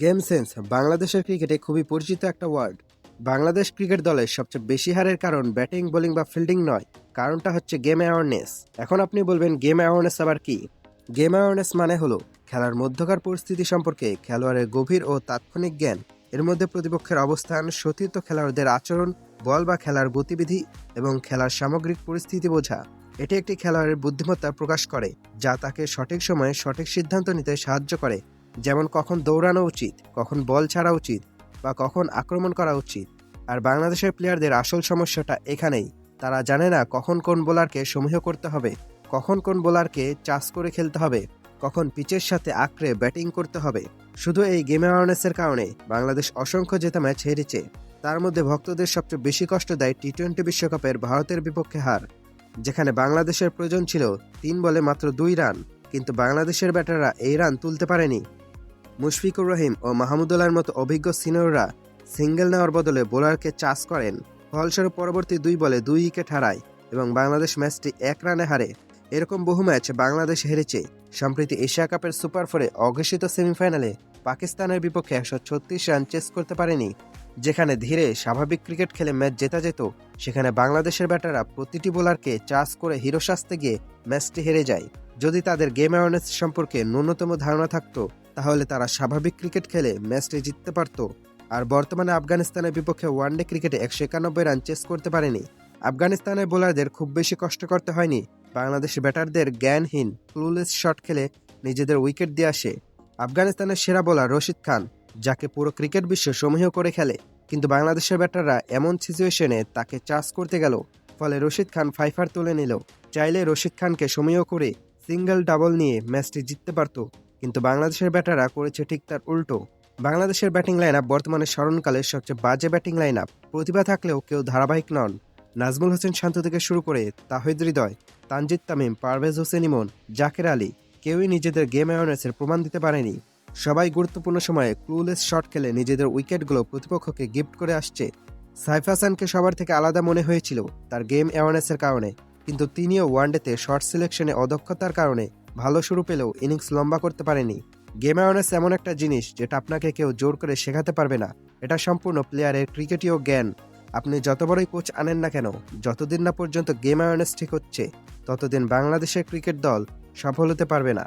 Game sense বাংলাদেশের ক্রিকেটে খুবই পরিচিত একটা ওয়ার্ড বাংলাদেশ ক্রিকেট দলের সবচেয়ে বেশি হারের কারণ ব্যাটিং বোলিং বা ফিল্ডিং নয়, কারণটা হচ্ছে গেম অ্যাওয়ারনেস এখন আপনি বলবেন গেম অ্যাওয়ারনেস আবার কি? গেম অ্যাওয়ারনেস মানে হলো খেলার মধ্যকার পরিস্থিতি সম্পর্কে খেলোয়াড়ের গভীর ও তাৎক্ষণিক জ্ঞান। এর মধ্যে প্রতিপক্ষের অবস্থান, সতীর্থ খেলোয়াড়দের আচরণ, বল বা খেলার গতিবিধি এবং খেলার সামগ্রিক পরিস্থিতি বোঝা। এটি একটি খেলোয়াড়ের বুদ্ধিমত্তা প্রকাশ করে, যা তাকে সঠিক সময়ে সঠিক সিদ্ধান্ত নিতে সাহায্য করে। যেমন কখন দৌড়ানো উচিত, কখন বল ছাড়া উচিত বা কখন আক্রমণ করা উচিত। আর বাংলাদেশের প্লেয়ারদের আসল সমস্যাটা এখানেই। তারা জানে না কখন কোন বোলারকে সমীহ করতে হবে, কখন কোন বোলারকে চাষ করে খেলতে হবে, কখন পিচের সাথে আঁকড়ে ব্যাটিং করতে হবে। শুধু এই গেম অ্যাওয়ারনেসের কারণে বাংলাদেশ অসংখ্য জেতা ম্যাচ হেরেছে। তার মধ্যে ভক্তদের সবচেয়ে বেশি কষ্ট দেয় টি টোয়েন্টি বিশ্বকাপের ভারতের বিপক্ষে হার। যেখানে বাংলাদেশের প্রয়োজন ছিল তিন বলে মাত্র দুই রান, কিন্তু বাংলাদেশের ব্যাটাররা এই রান তুলতে পারেনি। মুশফিকুর রহিম ও মাহমুদুল্লাহর মতো অভিজ্ঞ সিনিয়ররা সিঙ্গেল নেওয়ার বদলে বোলারকে চাষ করেন। ফলস্বরূপ পরবর্তী দুই বলে দুই উইকেট হারায় এবং বাংলাদেশ ম্যাচটি এক রানে হারে। এরকম বহু ম্যাচ বাংলাদেশ হেরেছে। সম্প্রতি এশিয়া কাপের সুপার ফোরে অঘোষিত সেমিফাইনালে পাকিস্তানের বিপক্ষে একশো ছত্রিশ রান চেস করতে পারেনি, যেখানে ধীরে স্বাভাবিক ক্রিকেট খেলে ম্যাচ জেতা যেত। সেখানে বাংলাদেশের ব্যাটাররা প্রতিটি বোলারকে চাষ করে হিরো সাজতে গিয়ে ম্যাচটি হেরে যায়। যদি তাদের গেম অ্যাওয়ারনেস সম্পর্কে ন্যূনতম ধারণা থাকতো তাহলে তারা স্বাভাবিক ক্রিকেট খেলে ম্যাচটি জিততে পারত। আর বর্তমানে আফগানিস্তানের বিপক্ষে ওয়ানডে ক্রিকেটে একশো একানব্বই রান চেস করতে পারেনি। আফগানিস্তানের বোলারদের খুব বেশি কষ্ট করতে হয়নি। বাংলাদেশ ব্যাটারদের জ্ঞানহীন, ক্লুলেস শট খেলে নিজেদের উইকেট দিয়ে আসে। আফগানিস্তানের সেরা বোলার রশিদ খান, যাকে পুরো ক্রিকেট বিশ্ব সমীহ করে খেলে, কিন্তু বাংলাদেশের ব্যাটাররা এমন সিচুয়েশনে তাকে চাষ করতে গেল, ফলে রশিদ খান ফাইফার তুলে নিল। চাইলে রশিদ খানকে সমীহ করে সিঙ্গেল ডাবল নিয়ে ম্যাচটি জিততে পারত। কিন্তু বাংলাদেশের ব্যাটাররা করেছে ঠিক তার উল্টো। বাংলাদেশের ব্যাটিং লাইন আপ বর্তমানে স্মরণকালের সবচেয়ে বাজে ব্যাটিং লাইন আপ প্রতিভা থাকলেও কেউ ধারাবাহিক নন। নাজমুল হোসেন শান্ত থেকে শুরু করে তাহিদ হৃদয়, তানজিদ তামিম, পারভেজ হোসেন ইমন, জাকের আলী, কেউই নিজেদের গেম অ্যাওয়ারনেসের প্রমাণ দিতে পারেনি। সবাই গুরুত্বপূর্ণ সময়ে ক্লুলেস শট খেলে নিজেদের উইকেটগুলো প্রতিপক্ষকে গিফট করে আসছে। সাইফ হাসানকে সবার থেকে আলাদা মনে হয়েছিল তার গেম অ্যাওয়ারনেসের কারণে। কিন্তু তিনিও ওয়ানডেতে শর্ট সিলেকশনে অদক্ষতার কারণে ভালো শুরু পেলেও ইনিংস লম্বা করতে পারেনি। গেম অ্যাওয়ারনেস এমন একটা জিনিস যেটা আপনাকে কেউ জোর করে শেখাতে পারবে না। এটা সম্পূর্ণ প্লেয়ারের ক্রিকেটীয় জ্ঞান। আপনি যত বড়ই কোচ আনেন না কেন, যতদিন না পর্যন্ত গেম অ্যাওয়ারনেস ঠিক হচ্ছে, ততদিন বাংলাদেশের ক্রিকেট দল সফল হতে পারবে না।